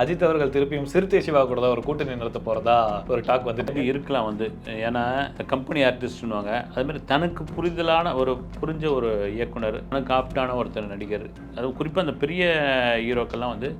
அஜித் அவர்கள் திருப்பியும் சிறுத்தை சிவா கூட தான் ஒரு கூட்டணி நடத்த போறதா ஒரு டாக் வந்துட்டு இருக்கலாம் வந்து. ஏன்னா கம்பெனி ஆர்டிஸ்ட்னுவாங்க அது மாதிரி தனக்கு புரிதலான ஒரு புரிஞ்ச ஒரு இயக்குனர் தனக்கு ஆப்டான ஒருத்தர் நடிகர். அது குறிப்பாக அந்த பெரிய ஹீரோக்கெல்லாம் வந்து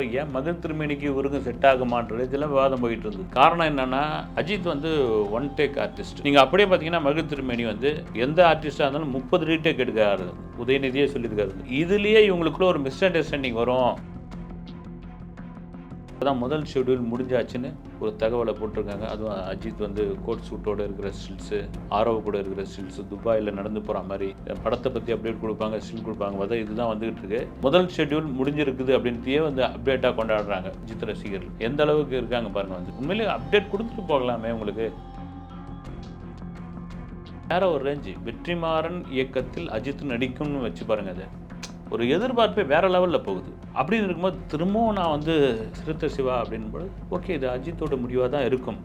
ஏன் மகன் திருமேனிக்கு இவருக்கும் செட் ஆகுமான்றது இதெல்லாம் விவாதம் போயிட்டு இருந்தது. காரணம் என்னன்னா அஜித் வந்து ஒன் டேக் ஆர்டிஸ்ட் நீங்கள் அப்படியே பார்த்தீங்கன்னா மகன் திருமேனி வந்து எந்த ஆர்டிஸ்டாக இருந்தாலும் முப்பது ரீடேக் எடுக்காரு உதயநிதியே சொல்லியிருக்காரு. இதுலேயே இவங்களுக்குள்ள ஒரு மிஸ் அண்டர்ஸ்டாண்டிங் வரும். அதான் முதல் ஷெட்யூல் முடிஞ்சாச்சுன்னு ஒரு தகவலை போட்டிருக்காங்க. அதுவும் அஜித் வந்து கோட் சூட்டோடு இருக்கிற ஸ்டில்ஸு ஆரோவ் கூட இருக்கிற ஸ்டில்ஸு துபாயில் நடந்து போகிற மாதிரி படத்தை பற்றி அப்டேட் கொடுப்பாங்க ஸ்டில் கொடுப்பாங்க. பார்த்தா இதுதான் வந்துகிட்டு இருக்கு. முதல் ஷெட்யூல் முடிஞ்சிருக்குது அப்படின்ட்டே வந்து அப்டேட்டாக கொண்டாடுறாங்க அஜித் ரசிகர்கள். எந்த அளவுக்கு இருக்காங்க பாருங்கள் வந்து. உண்மையிலேயே அப்டேட் கொடுத்துட்டு போகலாமே உங்களுக்கு. வேற ஒரு ரேஞ்சு வெற்றிமாறன் இயக்கத்தில் அஜித் நடிக்கும்னு வச்சு பாருங்க அது. ஒரு எதிர்பார்ப்பே வேற லெவலில் போகுது. அப்படின்னு இருக்கும்போது திரும்பவும் நான் வந்து சிறுத்தை சிவா அப்படின்போது ஓகே இது அஜித்தோட முடிவாக தான் இருக்கும்.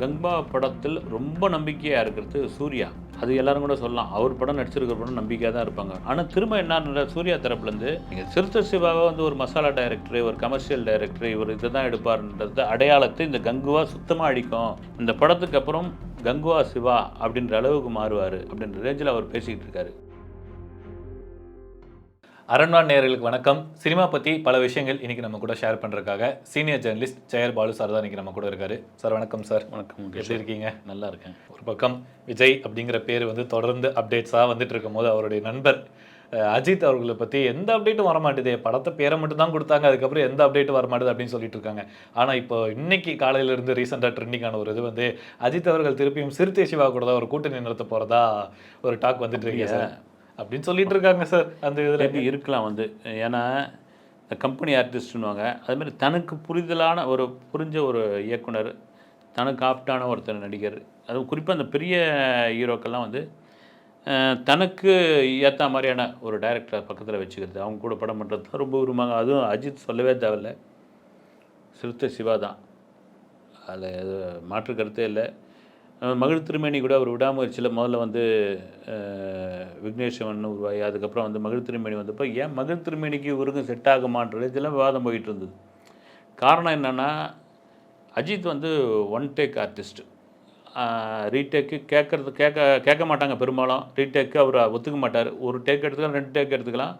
கங்பா படத்தில் ரொம்ப நம்பிக்கையாக இருக்கிறது சூர்யா. அது எல்லாரும் கூட சொல்லலாம். அவர் படம் நடிச்சிருக்கிற படம் நம்பிக்கையாக தான் இருப்பாங்க. ஆனால் திரும்ப என்ன சூர்யா தரப்புலேருந்து நீங்கள் சிறுத்தை சிவாவை வந்து ஒரு மசாலா டைரக்டர் ஒரு கமர்ஷியல் டைரக்டர் இவர் இதை தான் எடுப்பார்ன்றது அடையாளத்தை இந்த கங்குவா சுத்தமாக அடிக்கும் இந்த படத்துக்கு அப்புறம் கங்குவா சிவா அப்படின்ற அளவுக்கு மாறுவார் அப்படின்ற ரேஞ்சில் அவர் பேசிக்கிட்டு இருக்காரு. அரண்வான் நேயர்களுக்கு வணக்கம். சினிமா பற்றி பல விஷயங்கள் இன்னைக்கு நம்ம கூட ஷேர் பண்ணுறதுக்காக senior journalist Jayar Balu sir தான் இன்னைக்கு நம்ம கூட இருக்காரு. சார் வணக்கம் சார் வணக்கம் எப்படி இருக்கீங்க? நல்லா இருக்கேன். ஒரு பக்கம் விஜய் அப்படிங்கிற பேர் வந்து தொடர்ந்து அப்டேட்ஸாக வந்துட்டு இருக்கும்போது அவருடைய நண்பர் அஜித் அவர்களை பற்றி எந்த அப்டேட்டும் வர மாட்டேதே படத்தை பேரை மட்டும் தான் கொடுத்தாங்க அதுக்கப்புறம் எந்த அப்டேட்டும் வர மாட்டேது அப்படின்னு சொல்லிட்டு இருக்காங்க. ஆனால் இப்போ இன்னைக்கு காலையில இருந்து ரீசெண்டாக ட்ரெண்டிங்கான ஒரு இது வந்து அஜித் அவர்கள் திருப்பியும் சிறுத்தை சிவா கூட தான் ஒரு கூட்டணி நடத்த போகிறதா ஒரு டாக் வந்துட்டு இருக்கு சார் அப்படின்னு சொல்லிட்டு இருக்காங்க சார் அந்த இதில். எப்படி இருக்கலாம் வந்து. ஏன்னா கம்பெனி ஆர்டிஸ்ட்னுவாங்க அதுமாதிரி தனக்கு புரிதலான ஒரு புரிஞ்ச ஒரு இயக்குனர் தனக்கு ஆப்டான ஒருத்தர் நடிகர் அதுவும் குறிப்பாக அந்த பெரிய ஹீரோக்கெல்லாம் வந்து தனக்கு ஏற்ற மாதிரியான ஒரு டைரக்டரை பக்கத்தில் வச்சுக்கிறது. அவங்க கூட படம் பண்ணுறது தான் ரொம்ப விரும்புவாங்க. அதுவும் அஜித் சொல்லவே தேவையில்ல. சிறுத்தை சிவா தான். அதில் எது மாற்று கருத்தே இல்லை. மகிழ் திருமேனி கூட அவர் விடாமுயற்சியில் முதல்ல வந்து அஹ், விக்னேஸ்வரன் உருவாகி அதுக்கப்புறம் வந்து மகிழ் திருமேனி வந்தப்போ ஏன் மகிழ் திருமேனிக்கு இவருக்கும் செட் ஆகுமான்றது இதெல்லாம் விவாதம் போயிட்டு இருந்தது காரணம் என்னென்னா அஜித் வந்து ஒன் டேக் ஆர்டிஸ்ட்டு ரீடேக்கு கேட்கறது கேட்க கேட்க மாட்டாங்க பெரும்பாலும். ரீடேக்கு அவர் ஒத்துக்க மாட்டார். ஒரு டேக் எடுத்துக்கலாம் ரெண்டு டேக் எடுத்துக்கலாம்.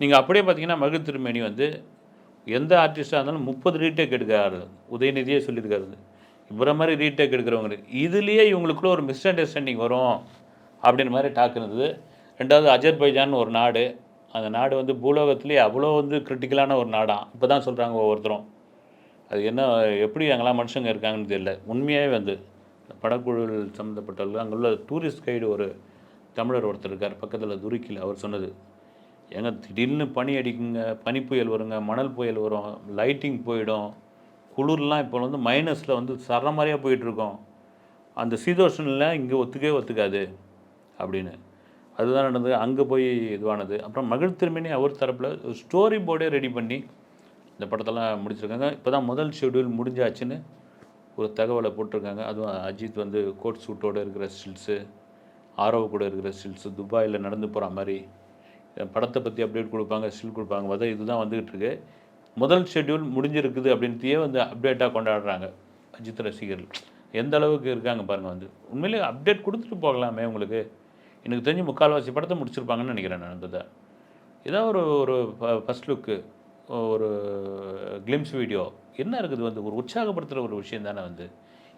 நீங்கள் அப்படியே பார்த்தீங்கன்னா மகிழ் திருமேனி வந்து எந்த ஆர்டிஸ்ட்டாக இருந்தாலும் முப்பது ரீடேக் எடுக்காரு உதயநிதியே சொல்லியிருக்காரு. இவரை மாதிரி ரீடேக் எடுக்கிறவங்களுக்கு இதுலேயே இவங்களுக்குள்ள ஒரு மிஸ் அண்டர்ஸ்டாண்டிங் வரும் அப்படின்ற மாதிரி டாக் இருந்தது. ரெண்டாவது அஜர்பைஜான் ஒரு நாடு. அந்த நாடு வந்து பூலோகத்துலேயே அவ்வளோ வந்து கிரிட்டிக்கலான ஒரு நாடாக இப்போ தான் சொல்கிறாங்க ஒவ்வொருத்தரும். அது என்ன எப்படி அங்கெல்லாம் மனுஷங்க இருக்காங்கன்னு தெரியல. உண்மையாகவே வந்து படக்குழுவில் சம்மந்தப்பட்டவர்கள் அங்கே உள்ள டூரிஸ்ட் கைடு ஒரு தமிழர் ஒருத்தர் இருக்கார். பக்கத்தில் துருக்கியில் அவர் சொன்னது. ஏங்க திடீர்னு பனி அடிக்குங்க பனி புயல் வருங்க மணல் புயல் வரும் லைட்டிங் போயிடும் குளிர்லாம் இப்போ வந்து மைனஸில் வந்து சரண மாதிரியாக போயிட்டுருக்கோம். அந்த சீதோஷனில் இங்கே ஒத்துக்கவே ஒத்துக்காது அப்படின்னு. அதுதான் நடந்தது. அங்கே போய் இதுவானது. அப்புறம் மகிழ் திருமணி அவர் தரப்பில் ஒரு ஸ்டோரி போர்டே ரெடி பண்ணி இந்த படத்தெல்லாம் முடிச்சிருக்காங்க. இப்போ தான் முதல் ஷெட்யூல் முடிஞ்சாச்சுன்னு ஒரு தகவலை போட்டிருக்காங்க. அதுவும் அஜித் வந்து கோட் சூட்டோடு இருக்கிற ஸ்டில்ஸு ஆரோ கூட இருக்கிற ஸ்டில்ஸு துபாயில் நடந்து போகிற மாதிரி படத்தை பற்றி அப்டேட் கொடுப்பாங்க ஸ்டில் கொடுப்பாங்க. பார்த்தா இதுதான் வந்துக்கிட்டு இருக்கு. முதல் ஷெட்யூல் முடிஞ்சிருக்குது அப்படின்ட்டே வந்து அப்டேட்டாக கொண்டாடுறாங்க அஜித் ரசிகர்கள். எந்த அளவுக்கு இருக்காங்க பாருங்கள் வந்து. உண்மையிலே அப்டேட் கொடுத்துட்டு போகலாமே உங்களுக்கு. எனக்கு தெரிஞ்சு முக்கால்வாசி படத்தை முடிச்சிருப்பாங்கன்னு நினைக்கிறேன் நான் அந்த ஏதோ ஒரு ஒரு ஃபஸ்ட் லுக்கு ஒரு கிளிம்ஸ் வீடியோ என்ன இருக்குது வந்து? ஒரு உற்சாகப்படுத்துகிற ஒரு விஷயம் தானே வந்து.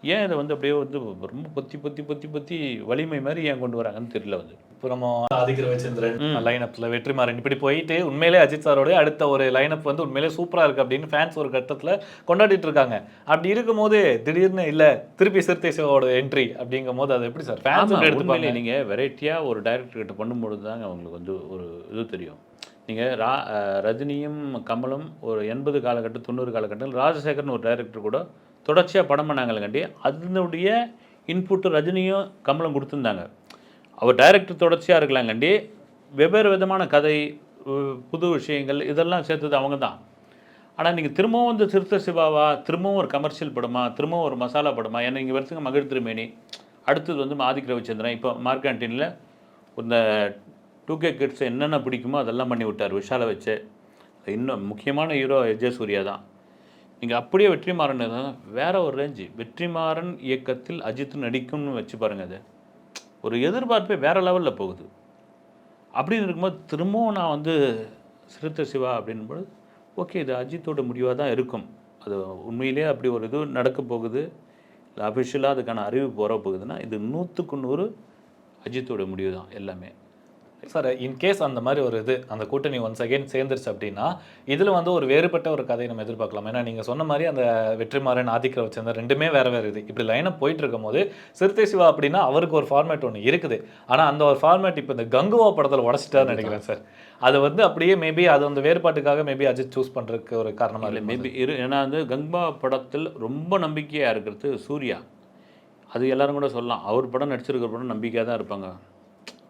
ஏன் இதை வந்து அப்படியே வந்து ரொம்ப பொத்தி பொத்தி பொத்தி பொத்தி வலிமை மாதிரி ஏன் கொண்டு வராங்கன்னு தெரியல வந்து. இப்போ நம்ம ஆதிக்க ரவிச்சந்திரன் லைனப்ல வெற்றிமாறன் இப்படி போயிட்டு உண்மையிலே அஜித் சாரோட அடுத்த ஒரு லைனப் வந்து உண்மையிலே சூப்பரா இருக்கு அப்படின்னு ஃபேன்ஸ் ஒரு கட்டத்துல கொண்டாடிட்டு இருக்காங்க. அப்படி இருக்கும்போது திடீர்னு இல்ல திருப்பி சிறுத்தை சிவாவோட என்ட்ரி அப்படிங்கும் போது அது எப்படி சார் ஃபேன்ஸ் எடுத்துப்பாங்க. நீங்கள் வெரைட்டியாக ஒரு டைரக்டர் கிட்ட பண்ணும்பொழுது தாங்க அவங்களுக்கு வந்து ஒரு இது தெரியும். நீங்கள் ரா ரஜினியும் கமலும் ஒரு எண்பது காலகட்டம் தொண்ணூறு காலகட்டத்தில் ராஜசேகர்னு ஒரு டைரக்டர் கூட தொடர்ச்சியாக படம் பண்ணாங்களேங்காண்டி அதனுடைய இன்புட்டு ரஜினியும் கமலும் கொடுத்துருந்தாங்க. அவர் டைரக்டர் தொடர்ச்சியாக இருக்கலாங்காண்டி வெவ்வேறு விதமான கதை புது விஷயங்கள் இதெல்லாம் சேர்த்தது அவங்க தான் ஆனால் நீங்கள் திரும்பவும் வந்து சிறுத்த சிவாவா திரும்பவும் ஒரு கமர்ஷியல் படமா திரும்பவும் ஒரு மசாலா படமா ஏன்னா இங்கே வருஷங்க மகிழ் திருமேனி அடுத்தது வந்து ஆதிக் ரவிச்சந்திரன். இப்போ மார்க்கான்டீனில் இந்த டூ கே கிட்ஸ் என்னென்ன பிடிக்குமோ அதெல்லாம் பண்ணி விட்டார் விஷாலை வச்சு. இன்னும் முக்கியமான ஹீரோ எஜே சூர்யா தான். நீங்கள் அப்படியே வெற்றிமாறன் இருந்தா வேற ஒரு ரேஞ்சு வெற்றிமாறன் இயக்கத்தில் அஜித் நடிக்கும்னு வச்சு பாருங்க அது. ஒரு எதிர்பார்ப்பே வேற லெவலில் போகுது. அப்படின்னு இருக்கும்போது திரும்பவும் நான் வந்து சிறுத்தை சிவா அப்படின்போது ஓகே இது அஜித்தோட முடிவாக தான் இருக்கும். அது உண்மையிலேயே அப்படி ஒரு இது நடக்க போகுது. இல்லை அஃபிஷியலாக அதுக்கான அறிவிப்பு வர போகுதுன்னா இது நூற்றுக்கு நூறு அஜித்தோட முடிவு தான் எல்லாமே. சார் இன்கேஸ் அந்த மாதிரி ஒரு இது அந்த கூட்டணி ஒன்ஸ் அகைன் சேர்ந்துருச்சு அப்படின்னா இதில் வந்து ஒரு வேறுபட்ட ஒரு கதையை நம்ம எதிர்பார்க்கலாம். ஏன்னா நீங்கள் சொன்ன மாதிரி அந்த வெற்றிமாறன் ஆதிக்க வச்சிருந்த ரெண்டுமே வேற வேற இது. இப்படி லைனாக போயிட்டு இருக்கும் போது சிறுத்தை சிவா அப்படின்னா அவருக்கு ஒரு ஃபார்மேட் ஒன்று இருக்குது. ஆனால் அந்த ஒரு ஃபார்மேட் இப்போ இந்த கங்குவா படத்தில் உடச்சிட்டாருன்னு நினைக்கிறேன் சார் அது வந்து அப்படியே மேபி அது அந்த வேறுபாட்டுக்காக மேபி அஜித் சூஸ் பண்ணுறதுக்கு ஒரு காரணமாக இல்லை மேபி இரு ஏன்னா வந்து கங்பா படத்தில் ரொம்ப நம்பிக்கையாக இருக்கிறது சூர்யா. அது எல்லாரும் கூட சொல்லலாம். அவர் படம் நடிச்சிருக்கிற படம் நம்பிக்கையாக தான் இருப்பாங்க.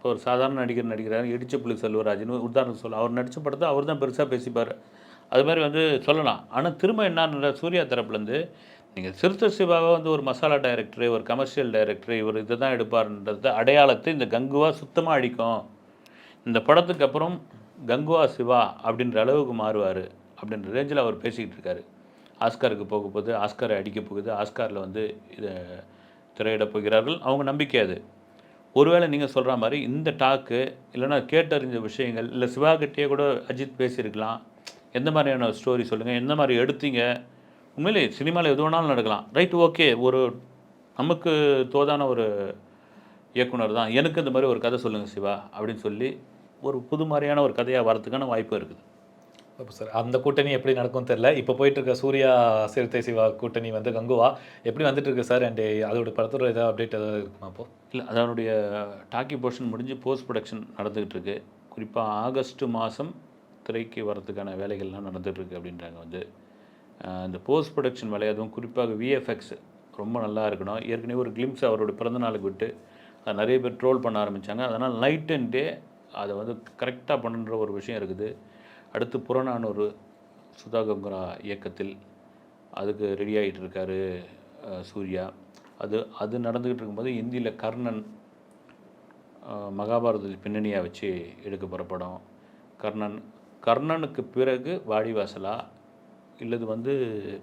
இப்போ ஒரு சாதாரண நடிகர் நடிக்கிறார் இடிச்ச புலி செல்வராஜ்னு உதாரணத்துக்கு சொல்ல அவர் நடித்த படத்தை அவர் தான் பெருசாக பேசிப்பார். அது மாதிரி வந்து சொல்லலாம். ஆனால் திரும்ப என்ன சூர்யா தரப்புலேருந்து நீங்கள் சிறுத்தை சிவாவை வந்து ஒரு மசாலா டைரக்டர் ஒரு கமர்ஷியல் டைரக்டர் இவர் இதை தான் எடுப்பார்ன்றது அடையாளத்தை இந்த கங்குவா சுத்தமாக அடிக்கும் இந்த படத்துக்கு அப்புறம் கங்குவா சிவா அப்படின்ற அளவுக்கு மாறுவார் அப்படின்ற ரேஞ்சில் அவர் பேசிக்கிட்டு இருக்காரு. ஆஸ்காருக்கு போக போகுது ஆஸ்காரை அடிக்க போகுது ஆஸ்காரில் வந்து இதை திரையிடப் போகிறார்கள். அவங்க நம்பிக்கை அது. ஒருவேளை நீங்கள் சொல்கிற மாதிரி இந்த டாக்கு இல்லைன்னா கேட்டறிஞ்ச விஷயங்கள் இல்லை சிவாகிட்டே கூட அஜித் பேசியிருக்கலாம். எந்த மாதிரியான ஸ்டோரி சொல்லுங்கள் எந்த மாதிரி எடுத்தீங்க? உண்மையிலே சினிமாவில் எது வேணாலும் நடக்கலாம். ரைட் ஓகே ஒரு நமக்கு தோதான ஒரு இயக்குனர் தான். எனக்கு இந்த மாதிரி ஒரு கதை சொல்லுங்கள் சிவா அப்படின்னு சொல்லி ஒரு புது மாதிரியான ஒரு கதையாக வரதுக்கான வாய்ப்பு இருக்குது. சார் அந்த கூட்டணி எப்படி நடக்கும் தெரில இப்போ போயிட்டு இருக்க சூர்யா சிறுத்தை சிவா கூட்டணி வந்து கங்குவா. எப்படி வந்துட்டு இருக்கு சார்? அண்ட் அதோட படத்தோட ஏதாவது அப்டேட் ஏதாவது இருக்குமா அப்போ? இல்லை அதனுடைய டாக்கி போர்ஷன் முடிஞ்சு போஸ்ட் ப்ரொடக்ஷன் நடந்துகிட்டு இருக்கு குறிப்பாக ஆகஸ்ட் மாதம் திரைக்கு வரதுக்கான வேலைகள்லாம் நடந்துகிட்ருக்கு அப்படின்றாங்க வந்து. இந்த போஸ்ட் ப்ரொடக்ஷன் வேலை அதுவும் குறிப்பாக விஎஃப்எக்ஸ் ரொம்ப நல்லா இருக்கணும். ஏற்கனவே ஒரு கிளிம்ஸ் அவரோட பிறந்தநாளுக்கு விட்டு அதை நிறைய பேர் ட்ரோல் பண்ண ஆரம்பித்தாங்க அதனால் நைட் அண்ட் டே அதை வந்து கரெக்டாக பண்ணுன்ற ஒரு விஷயம் இருக்குது. அடுத்து புறநானூறு சுதா கங்குரா இயக்கத்தில் அதுக்கு ரெடி ஆகிட்டு இருக்காரு சூர்யா. அது அது நடந்துக்கிட்டு இருக்கும்போது இந்தியில் கர்ணன் அஹ், மகாபாரத பின்னணியாக வச்சு எடுக்க போகிற படம். கர்ணன் கர்ணனுக்கு பிறகு வாடிவாசலா இல்லது வந்து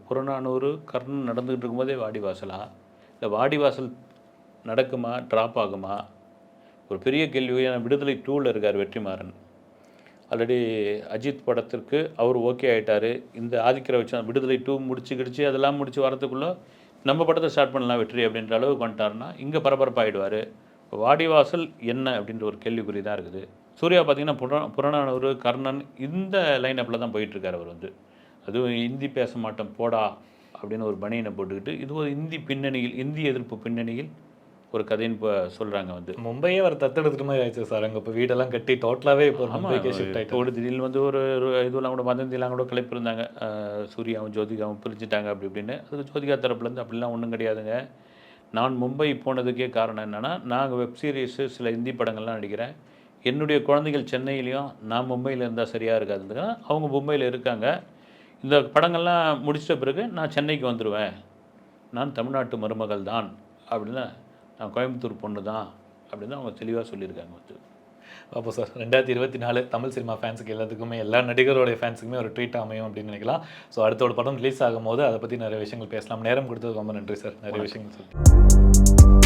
புறநானூறு கர்ணன் நடந்துக்கிட்டு இருக்கும்போதே வாடிவாசலா இல்லை வாடிவாசல் நடக்குமா ட்ராப் ஆகுமா? ஒரு பெரிய கேள்வி. ஏன்னா விடுதலை டூவில் இருக்கார் வெற்றிமாறன். ஆல்ரெடி அஜித் படத்திற்கு அவர் ஓகே ஆகிட்டார் இந்த ஆதிக்கரை வச்சு விடுதலை டூ முடிச்சு கிடிச்சு அதெல்லாம் முடிச்சு வரதுக்குள்ளே நம்ம படத்தை ஸ்டார்ட் பண்ணலாம் வெற்றி அப்படின்ற அளவுக்கு வந்துட்டாருன்னா இங்கே பரபரப்பாகிடுவார் வாடிவாசல் என்ன அப்படின்ற ஒரு கேள்விக்குறி தான் இருக்குது. சூர்யா பார்த்தீங்கன்னா புற புறநானூறு கர்ணன் இந்த லைன் அப்பில் தான் போயிட்டுருக்காரு அவர் வந்து. அதுவும் இந்தி பேச மாட்டோம் போடா அப்படின்னு ஒரு பனியனை போட்டுக்கிட்டு இது ஒரு இந்தி பின்னணியில் இந்தி எதிர்ப்பு பின்னணியில் ஒரு கதைன்னு இப்போ சொல்கிறாங்க வந்து. மும்பையே அவர் தத்தெடுத்துட்டு மாதிரி ஆயிடுச்சு சார். அங்கே இப்போ வீடெல்லாம் கட்டி டோட்டலாகவே இப்போ மும்பைக்கே ஷிஃப்ட் இப்போ திடீர்னு வந்து ஒரு ஒரு இதெல்லாம் கூட வதந்திலாம் கூட கிளப்பியிருந்தாங்க சூர்யாவும் ஜோதிகாவும் பிரிஞ்சுட்டாங்க அப்படி இப்படின்னு. அதுக்கு ஜோதிகா தரப்புலேருந்து அப்படிலாம் ஒன்றும் கிடையாதுங்க. நான் மும்பை போனதுக்கே காரணம் என்னென்னா நாங்கள் வெப் சீரிஸு சில இந்தி படங்கள்லாம் நடிக்கிறேன். என்னுடைய குழந்தைகள் சென்னையிலையும் நான் மும்பையில் இருந்தால் சரியாக இருக்காதுன்னா அவங்க மும்பையில் இருக்காங்க. இந்த படங்கள்லாம் முடிச்சிட்ட பிறகு நான் சென்னைக்கு வந்துடுவேன் நான் தமிழ்நாட்டு மருமகள் தான் அப்படின்னு நான் கோயம்புத்தூர் பொண்ணு தான் அப்படின்னு அவங்க தெளிவாக சொல்லியிருக்காங்க வந்து அப்போ சார் ரெண்டாயிரத்தி இருபத்தி நாலு தமிழ் சினிமா ஃபேன்ஸுக்கு எல்லாத்துக்குமே எல்லா நடிகரோடைய ஃபேன்ஸுக்குமே ஒரு ட்ரீட் அமையும் அப்படின்னு நினைக்கலாம். ஸோ அடுத்த ஒரு படம் ரிலீஸ் ஆகும்போது அதை பற்றி நிறைய விஷயங்கள் பேசலாம். நேரம் கொடுத்தது ரொம்ப நன்றி சார். நிறைய விஷயங்கள் சொல்லி